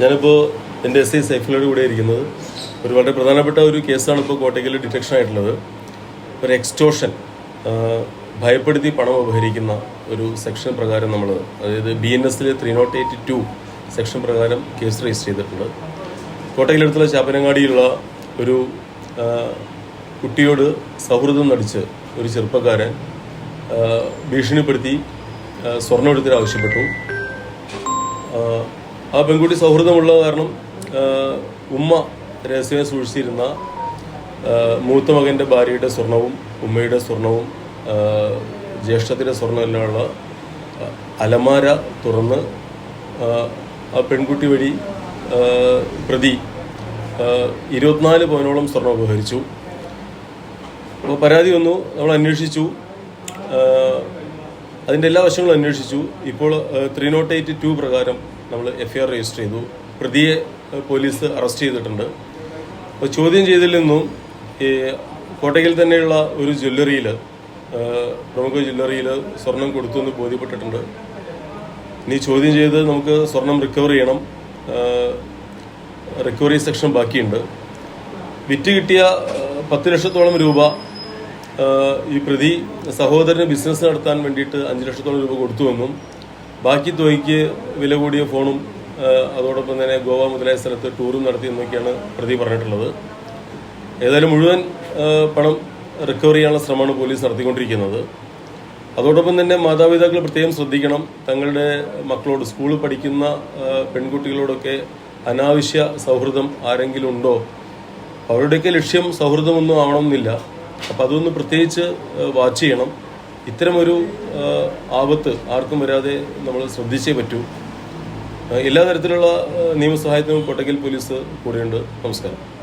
ഞാനിപ്പോൾ എന്റെ S I സൈഫിലോട് കൂടെ ഇരിക്കുന്നത്. ഒരു വളരെ പ്രധാനപ്പെട്ട ഒരു കേസാണ് ഇപ്പോൾ കോട്ടയ്ക്കൽ ഡിറ്റക്ഷൻ ആയിട്ടുള്ളത്. ഒരു എക്സ്റ്റോഷൻ ഭയപ്പെടുത്തി പണം അപഹരിക്കുന്ന ഒരു സെക്ഷൻ പ്രകാരം നമ്മൾ അതായത് ബി എൻ എസിലെ three nought eight two section പ്രകാരം കേസ് രജിസ്റ്റർ ചെയ്തിട്ടുണ്ട്. കോട്ടയ്ക്കലടുത്തുള്ള ചാപ്പനങ്ങാടിയിലുള്ള ഒരു കുട്ടിയോട് സൗഹൃദം നടിച്ച് ഒരു ചെറുപ്പക്കാരൻ ഭീഷണിപ്പെടുത്തി ആ, സ്വർണം എടുത്തിട്ട് ആവശ്യപ്പെട്ടു. ആ പെൺകുട്ടി സൗഹൃദമുള്ള കാരണം ഉമ്മ രഹസ്യമായി സൂക്ഷിച്ചിരുന്ന മൂത്ത മകന്റെ ഭാര്യയുടെ സ്വർണവും ഉമ്മയുടെ സ്വർണവും ജ്യേഷ്ഠത്തിന്റെ സ്വർണം എല്ലാമുള്ള അലമാര തുറന്ന് ആ പെൺകുട്ടി വഴി പ്രതി ഇരുപത്തിനാല് പവനോളം സ്വർണം ഉപഹരിച്ചു അപ്പോൾ പരാതി വന്നു. നമ്മൾ അന്വേഷിച്ചു. അതിന്റെ എല്ലാ വശങ്ങളും അന്വേഷിച്ചു. ഇപ്പോൾ ത്രീ നോട്ട് എയ്റ്റ് ടു പ്രകാരം നമ്മൾ എഫ് ഐ ആർ രജിസ്റ്റർ ചെയ്തു. പ്രതിയെ പോലീസ് അറസ്റ്റ് ചെയ്തിട്ടുണ്ട്. അപ്പോൾ ചോദ്യം ചെയ്തതിൽ നിന്നും ഈ കോട്ടയ്ക്കൽ തന്നെയുള്ള ഒരു ജ്വല്ലറിയിൽ പ്രമുഖ ജ്വല്ലറിയിൽ സ്വർണം കൊടുത്തു എന്ന് ബോധ്യപ്പെട്ടിട്ടുണ്ട്. ഇനി ചോദ്യം ചെയ്ത് നമുക്ക് സ്വർണം റിക്കവർ ചെയ്യണം. റിക്കവറി സെക്ഷൻ ബാക്കിയുണ്ട്. വിറ്റ് കിട്ടിയ പത്ത് ലക്ഷത്തോളം രൂപ ഈ പ്രതി സഹോദരന് ബിസിനസ് നടത്താൻ വേണ്ടിയിട്ട് അഞ്ച് ലക്ഷത്തോളം രൂപ കൊടുത്തുവെന്നും ബാക്കി തുകയ്ക്ക് വില കൂടിയ ഫോണും അതോടൊപ്പം തന്നെ ഗോവ മുതലായ സ്ഥലത്ത് ടൂറും നടത്തിയെന്നൊക്കെയാണ് പ്രതി പറഞ്ഞിട്ടുള്ളത്. ഏതായാലും മുഴുവൻ പണം റിക്കവർ ചെയ്യാനുള്ള ശ്രമമാണ് പോലീസ് നടത്തിക്കൊണ്ടിരിക്കുന്നത്. അതോടൊപ്പം തന്നെ മാതാപിതാക്കൾ പ്രത്യേകം ശ്രദ്ധിക്കണം. തങ്ങളുടെ മക്കളോട് സ്കൂളിൽ പഠിക്കുന്ന പെൺകുട്ടികളോടൊക്കെ അനാവശ്യ സൗഹൃദം ആരെങ്കിലും ഉണ്ടോ? അവരുടെയൊക്കെ ലക്ഷ്യം സൗഹൃദമൊന്നും ആവണമെന്നില്ല. അപ്പം അതൊന്ന് പ്രത്യേകിച്ച് വാച്ച് ചെയ്യണം. ഇത്തരമൊരു ആപത്ത് ആർക്കും വരാതെ നമ്മൾ ശ്രദ്ധിച്ചേ പറ്റൂ. എല്ലാ തരത്തിലുള്ള നിയമസഹായത്തിനും കോട്ടക്കൽ പോലീസ് കൂടെയുണ്ട്. നമസ്കാരം.